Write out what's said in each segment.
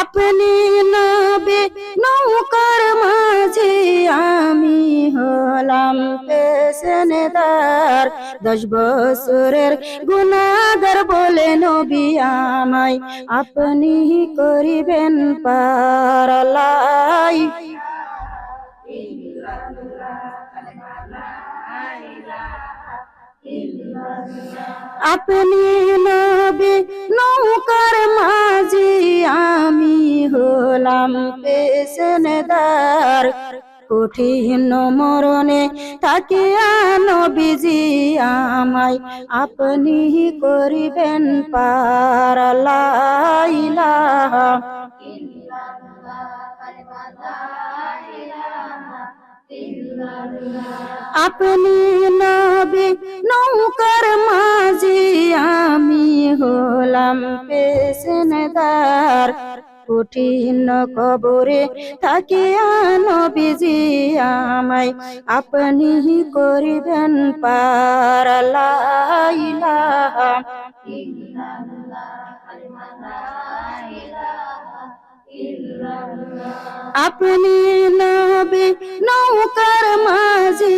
আপনি নবে নৌকার মাঝে আমি হলাম পেশনেদার দশ বছরের গুনাগার বলে নবী আমায়। আপনি করিবেন পারালাই। আপনি নবী, নৌকার মাঝি, আমি হলাম পেশনেদার কঠিন মরণে তাকিয়া নবীজি আমায়, আপনি করিবেন পারালাইলা আপনি নবী নৌকার মাঝি আমি হলাম পেশনেদার কঠিন কবরে থাকিয়া নবীজি আমায় আপনি করিবেন পারালাইলা আপনি নবে নৌকার মাঝি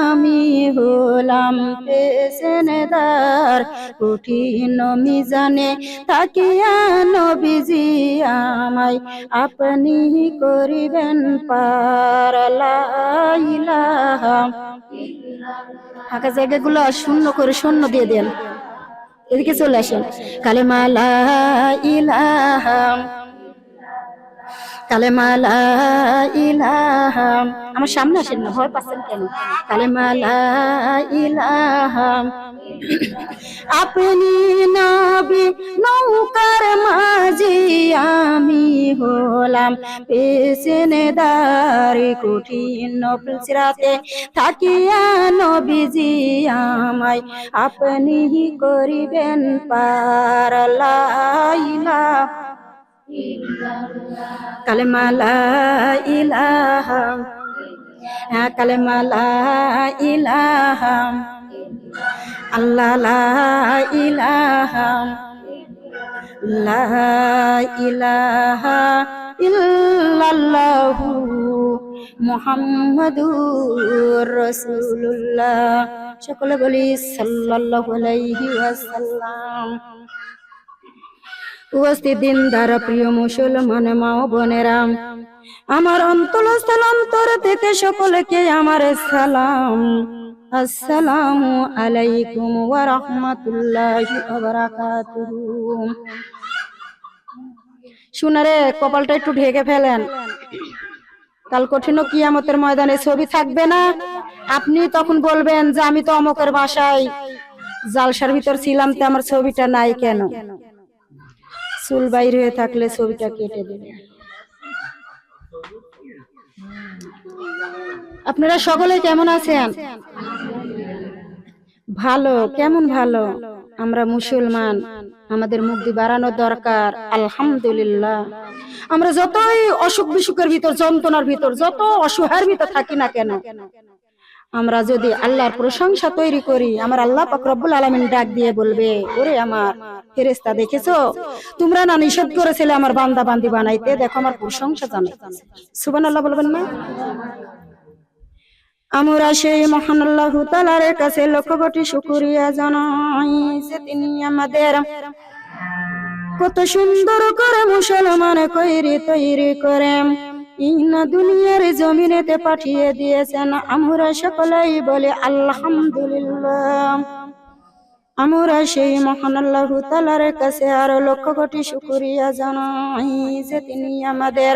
আমি হলাম পেশনেদার কঠিন মিজানে তাকিয়া নবীজি আমায়, আপনি করিবেন পারালাইলা ফাঁকা জায়গাগুলো শূন্য করে শূন্য দিয়ে দেন। এদিকে চলে আসেন। কালেমালা ইলাহা কালেমালা ইলাহা আমার সামনে আসেন না, ভয় পাচ্ছেন কেন? আপনি নাবি, নৌকার মাঝি আমি হলাম। পেশনেদার কঠিন রাতে থাকিয়া নবীজি আমায়। আপনি করিবেন পারলাইলা কালেমালা ইলাহা হ্যাঁ আল্লাহ লা ইলাহা লা ইলাহা ইল্লাল্লাহু মুহাম্মাদুর রাসূলুল্লাহ। সকলে বলি সাল্লাল্লাহু আলাইহি ওয়াসাল্লাম। উপস্থিত দিন দ্বারা প্রিয় মুসলমান মা ও বোনেরাম আমার অন্তলস্থল অন্তর থেকে সকলকে আমার সালাম। আসসালামু আলাইকুম ওয়া রাহমাতুল্লাহি ওয়া বারাকাতুহু। শুনারে কপালটা একটু ঢেকে ফেলেন। কাল কঠিন কিয়ামতের ময়দানে ছবি থাকবে না? আপনি তখন বলবেন যে আমি তো অমকের বাসায়, জালসার ভিতর ছিলাম তো আমার ছবিটা নাই কেন? চুল বাইর হয়ে থাকলে ছবিটা কেটে দেবে। আপনারা সকলে কেমন আছেন? ভালো, কেমন ভালো? আমরা মুসলমান, আমাদের মুক্তি বাড়ানো দরকার, আলহামদুলিল্লাহ। আমরা যতই অসুখ বিসুখের ভিতর, যন্ত্রণার ভিতর, যত অসহায়ের ভিতর থাকি না কেন আমরা যদি আল্লাহর প্রশংসা তৈরি করি, আমার আল্লাহ পাক রব্বুল আলামিন ডাক দিয়ে বলবে, ওরে আমার ফেরেশতা দেখেছ? তোমরা না নিষেধ করেছিলে আমার বান্দা বান্দি বানাইতে? দেখো আমার প্রশংসা জানাইতেছে সুবহানাল্লাহ বলবেন না? আমরা সেই মহান আল্লাহ তালার কাছে লক্ষ কোটি শুকুরিয়া জানাই যে তিনি আমাদের কত সুন্দর করে মুসলমান কইরি তৈরি করে ইনা দুনিয়ার জমিনেতে পাঠিয়ে দিয়েছেন আমরা সকলেই বলে আলহামদুলিল্লাহ। আমরা সেই মহান আল্লাহ তালার কাছে আরও লক্ষ কোটি শুকুরিয়া জানাই যে তিনি আমাদের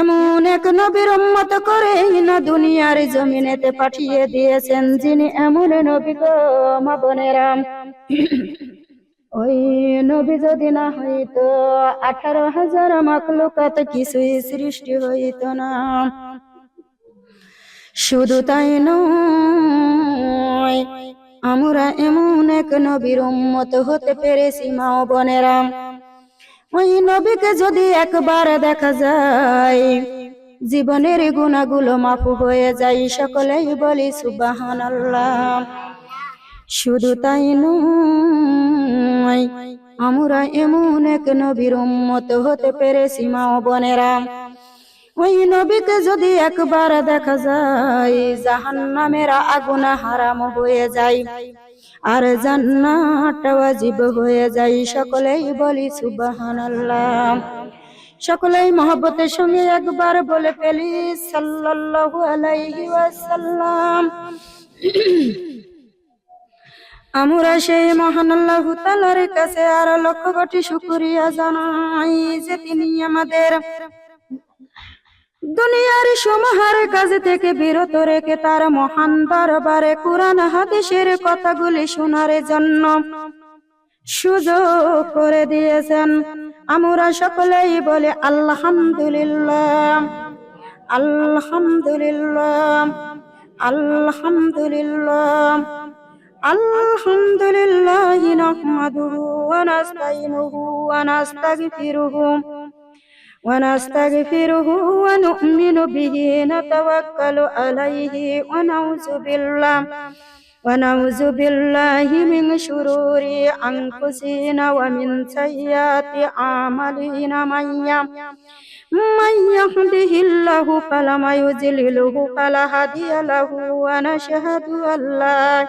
এমন এক নবীর উম্মত করে না দুনিয়ার জমিনেতে পাঠিয়ে দিয়েছেন, যিনি এমন নবী গো, মা ওই নবী যদি না হইতো, আঠারো হাজার মাকলুকাত কিছুই সৃষ্টি হইত না। শুধু তাই নয়, আমরা এমন এক নবীর উম্মত হতে পেরেছি, মা ও বোনেরাম ওই নবীকে যদি একবার দেখা যায়, জীবনের গুণাগুলো মাফু হয়ে যায়, সকলেই বলি সুবাহান শুধু তাই নয়, আমরা এমন এক নবীর উম্মত হতে পেরেছি, মা ও বোনেরা। ওই নবীকে যদি একবার দেখা যায়, জাহান্নামের আগুন হারাম হয়ে যায় আর জান্নাত ওয়াজিব হয়ে যায়। সকলেই বলি সুবহানাল্লাহ। সকলেই মহব্বতের সঙ্গে একবার বলে ফেলি, সাল্লাল্লাহু আলাইহি ওয়াসাল্লাম। আমরা সেই মহান আল্লাহ তাআলার কাছে আর লক্ষ কোটি শুকরিয়া জানাই যে তিনি আমাদের দুনিয়ার সমাহার কাজ থেকে বিরত রেখে তার মহান দরবারে কোরআন হাদিসের কথাগুলি শোনার জন্য সুযোগ করে দিয়েছেন। আমরা সকলেই বলে আলহামদুলিল্লাহ আলহামদুলিল্লাহ আলহামদুলিল্লাহ। الحمد لله نحمده ونستعينه ونستغفره ونستغفره ونؤمن به نتوكل عليه ونعوذ بالله ونعوذ بالله من شرور أنفسنا ومن سيئات أعمالنا من من يهده الله فلا مضل له فلا هادي له ونشهد أن لا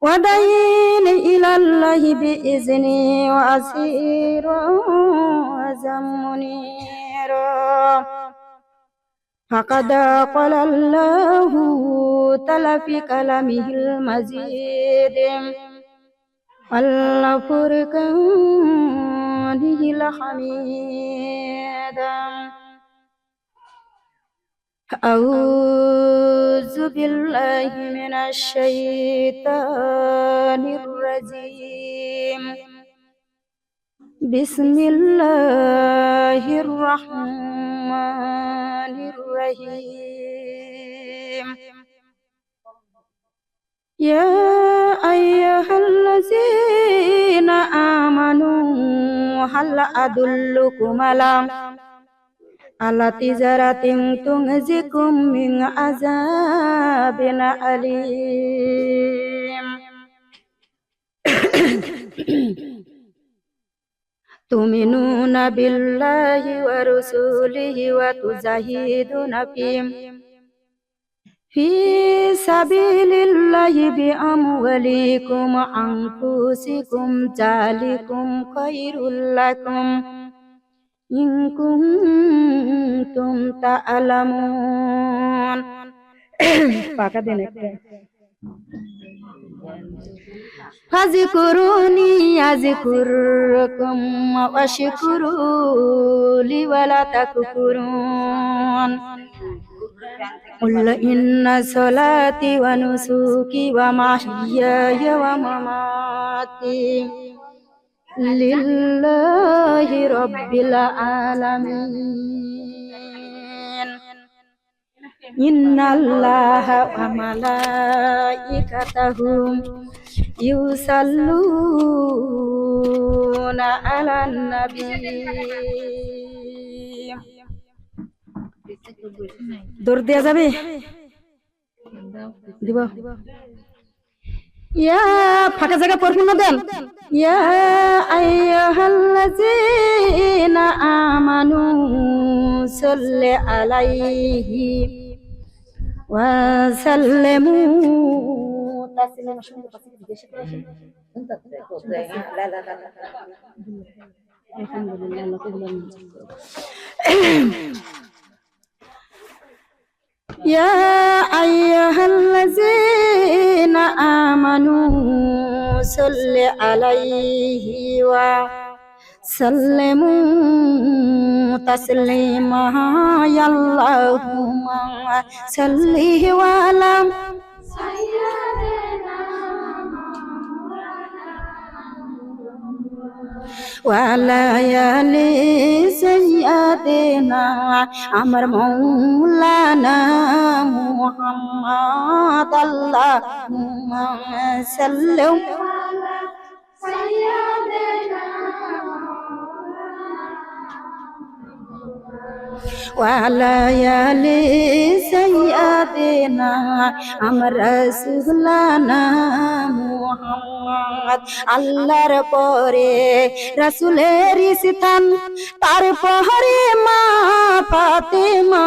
ودين إلى الله بإذنه وأسيرا وزمنيرا فقد قال الله تعالى في كلامه المزيد. الفرقانه الحميد. أعوذ بالله من الشيطان الرجيم. بسم الله الرحمن الرحيم. يا أيها الذين آمنوا هل أدلكم على على تجارة تنجيكم من عذاب أليم تؤمنون بالله ورسوله وتجاهدون في في سبيل الله بأموالكم وأنفسكم ذلكم خير لكم إن كنتم تعلمون পাকা দেন একটা فاذكروني أذكركم واشكروا لي ولا تكفرون قل إن صلاتي ونسكي ومحياي ومماتي লিল্লাহি রব্বিল আলামিন। ইন্নাল্লাহা ওয়া মালাইকাতাহু ইউসাল্লুনা আলান নবী। দৌড় দেওয়া যাবে? দিব। ফাঁকা জায়গা পরিপূর্ণ দেন আমানু সাল্লি আলাইহি ওয়া তাসলিমা শুনতে পাচ্ছি জিজ্ঞাসা। يا أيها الذين آمنوا صل عليه وسلموا تسليما. يا اللهم صل وسلم. ওয়ালায়ালি সৈয়াদেনা আমার মৌলানা মুহাম্মদ আল্লাহ সাল্লাম ওয়ালায়ালি সৈয়াদেনা আমার রসুলানা মুহাম্মদ আল্লাহর পরে রসুলের স্থান তারপরে মা ফাতেমা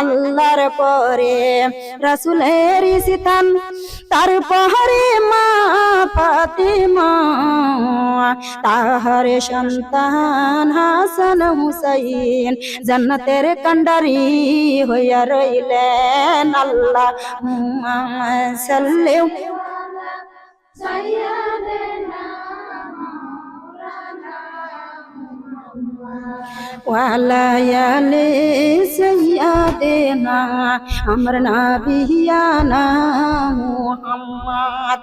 আল্লাহর পরে রসুলের স্থান তারপরে মা ফাতেমা তাহার সন্তান হাসান হুসাইন জান্নাতের কান্ডারি হইয়া রইলেন আল্লাহ সাল্লেও ওয়ালায়ালে সৈয়াদেনা আমার নাবিয়ানা মুহাম্মদ।